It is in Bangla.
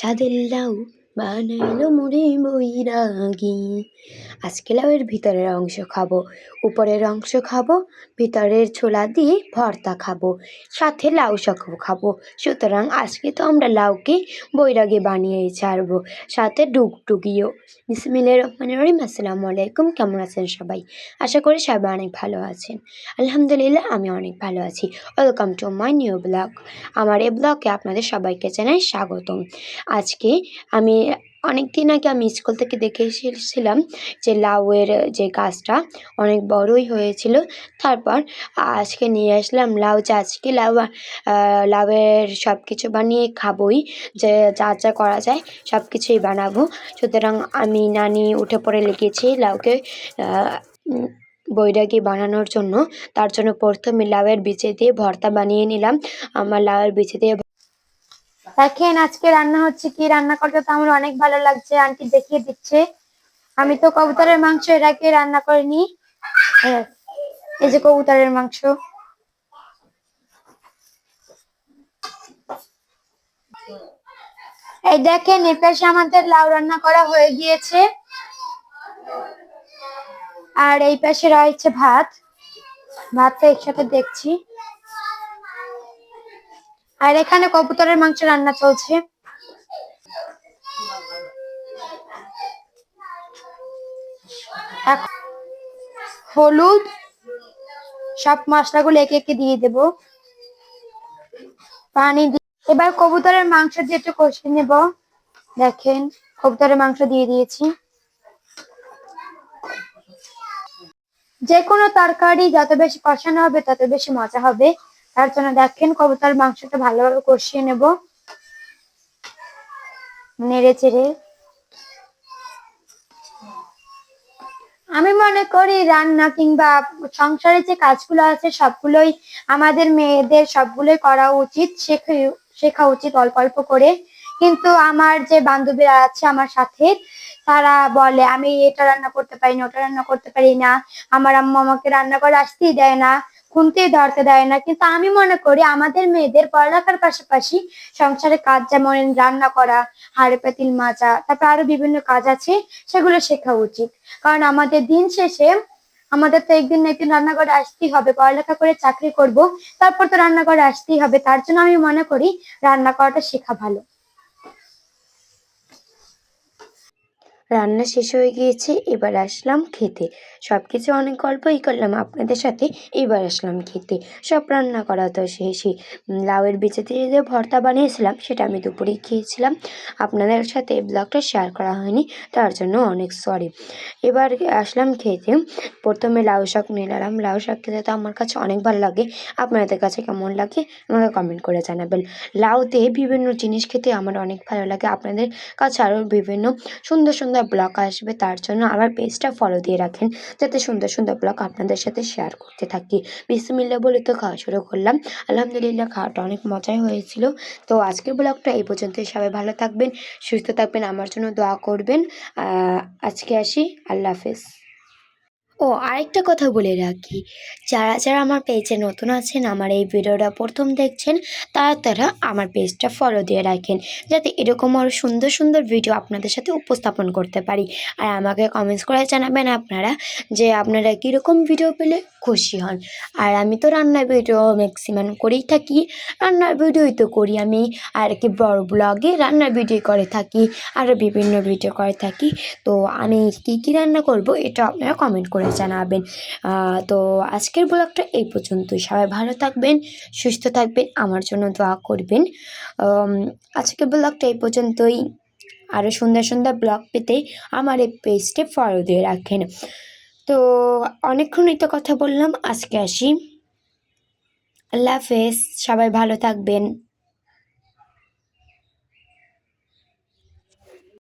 সাদের লাউ বানাইলো মুড়ি বৈরাগী। আজকে লাউয়ের ভিতরের অংশ খাব, উপরের অংশ খাব, ভিতরের ছোলা দিয়ে ভর্তা খাব, সাথে লাউ শাকও খাব। সুতরাং আজকে তো আমরা লাউকে বৈরাগে বানিয়ে ছাড়বো, সাথে ডুগডুগিও। বিসমিল্লাহির রহমানির রহিম, আসসালামু আলাইকুম, কেমন আছেন সবাই? আশা করি সবাই অনেক ভালো আছেন। আলহামদুলিল্লাহ, আমি অনেক ভালো আছি। Welcome to my new blog আমার এই ব্লগে আপনাদের সবাইকে জানাই স্বাগতম। আজকে আমি অনেক দিন আগে আমি স্কুল থেকে দেখে এসেছিলাম যে লাউয়ের যে গাছটা অনেক বড়ই হয়েছিল। তারপর আজকে নিয়ে আসলাম লাউ, যে আজকে লাউ লাউয়ের সব কিছু বানিয়ে খাবোই, যে যা যা করা যায় সব কিছুই বানাবো। সুতরাং আমি নানি উঠে পড়ে লেগেছি লাউকে বৈরাগী বানানোর জন্য। তার জন্য প্রথমে লাউয়ের বিচে দিয়ে ভর্তা বানিয়ে নিলাম। আমার লাউয়ের বিচে দিয়ে দেখেন, আজকে রান্না হচ্ছে কি? রান্না করতে তো আমার অনেক ভালো লাগছে। আন্টি দেখিয়ে দিচ্ছে। আমি তো কবুতরের মাংস এর আগে রান্না করিনি। এই- যে কবুতরের মাংস। এই দেখেন পাশে আমাদের লাউ রান্না করা হয়ে গিয়েছে। আর এই পাশে রয়েছে ভাত। ভাতটা একসাথে দেখছি। আর এখানে কবুতরের মাংস রান্না চলছে। হলুদ, সব মশলাগুলো একে একে দিয়ে দেব। পানি এবার কবুতরের মাংস দিয়ে একটু কষিয়ে নেব, দেখেন কবুতরের মাংস দিয়ে দিয়েছি। যে কোনো তরকারি যত বেশি কষানো হবে তত বেশি মজা হবে। তার জন্য দেখেন কবুতর মাংসটা ভালোভাবে কষিয়ে নেব। নেড়ে চেড়ে। আমি মনে করি রান্না কিংবা সংসারে যে কাজগুলো আছে সবগুলোই আমাদের মেয়েদের সবগুলোই করা উচিত, শেখা উচিত অল্প অল্প করে। কিন্তু আমার যে বান্ধবীরা আছে আমার সাথে, তারা বলে, আমি এটা রান্না করতে পারি না ওটা রান্না করতে পারি না আমার আম্মু আমাকে রান্না করে আসতেই দেয় না। খুনতেই ধরতে দেয় না। কিন্তু আমি মনে করি আমাদের মেয়েদের পড়ালেখার পাশাপাশি সংসারে কাজ যেমন রান্না করা, হাড়ে পাতিল মাজা, তারপর আরও বিভিন্ন কাজ আছে, সেগুলো শেখা উচিত। কারণ আমাদের দিন শেষে আমাদের তো একদিন না একদিন রান্না করে আসতেই হবে, পড়ালেখা করে চাকরি করব, তারপর তো রান্না করে আসতেই হবে। তার জন্য আমি মনে করি রান্না করাটা শেখা ভালো। রান্না শেষ হয়ে গিয়েছে, এবার আসলাম খেতে। সব কিছু অনেক গল্পই করলাম আপনাদের সাথে, এবার আসলাম খেতে। সব রান্না করা তো শেষই। লাউয়ের বিচে দিয়ে যে ভর্তা বানিয়েছিলাম, সেটা আমি দুপুরেই খেয়েছিলাম। আপনাদের সাথে ব্লগটা শেয়ার করা হয়নি, তার জন্য অনেক সরি এবার আসলাম খেতে। প্রথমে লাউ শাক নিলাম। লাউ শাক খেতে তো আমার কাছে অনেক ভালো লাগে। আপনাদের কাছে কেমন লাগে, আমাকে কমেন্ট করে জানাবেন। লাউতে বিভিন্ন জিনিস খেতে আমার অনেক ভালো লাগে। আপনাদের কাছে আরও বিভিন্ন সুন্দর সুন্দর ব্লগ আসবে, তার জন্য আমার পেজটা ফলো দিয়ে রাখেন। যাতে সুন্দর সুন্দর ব্লগ আপনাদের সাথে শেয়ার করতে থাকি। বিসমিল্লা বলে তো খাওয়া শুরু করলাম। আলহামদুলিল্লাহ খাওয়াটা অনেক মজাই হয়েছিল। তো আজকের ব্লগটা এই পর্যন্তই। সবাই ভালো থাকবেন, সুস্থ থাকবেন, আমার জন্য দোয়া করবেন। আজকে আসি। আল্লাহ হাফেজ। ও, আরেকটা কথা বলে রাখি। যারা যারা আমার পেজে নতুন আছেন, আমার এই ভিডিওটা প্রথম দেখছেন, তারা তারা আমার পেজটা ফলো দিয়ে রাখেন। যাতে এরকম আরও সুন্দর সুন্দর ভিডিও আপনাদের সাথে উপস্থাপন করতে পারি। আর আমাকে কমেন্টস করে জানাবেন আপনারা যে আপনারা কীরকম ভিডিও পেলে খুশি হন। আর আমি তো রান্নার ভিডিও ম্যাক্সিমাম করেই থাকি। রান্নার ভিডিওই তো করি আমি। আর কি বড় ব্লগে রান্নার ভিডিও করে থাকি। আরও বিভিন্ন ভিডিও করে থাকি। তো আমি কী কী রান্না করব, এটা আপনারা কমেন্ট করে জানাবেন। তো আজকের ব্লগটা এই পর্যন্তই। সবাই ভালো থাকবেন, সুস্থ থাকবেন, আমার জন্য দোয়া করবেন। আজকের ব্লগটা এই পর্যন্তই। আরও সুন্দর সুন্দর ব্লগ পেতে আমার এই পেজটি ফলো দিয়ে রাখেন। তো অনেকক্ষণই তো কথা বললাম, আজকে আসি। আল্লাহ হাফেজ, সবাই ভালো থাকবেন।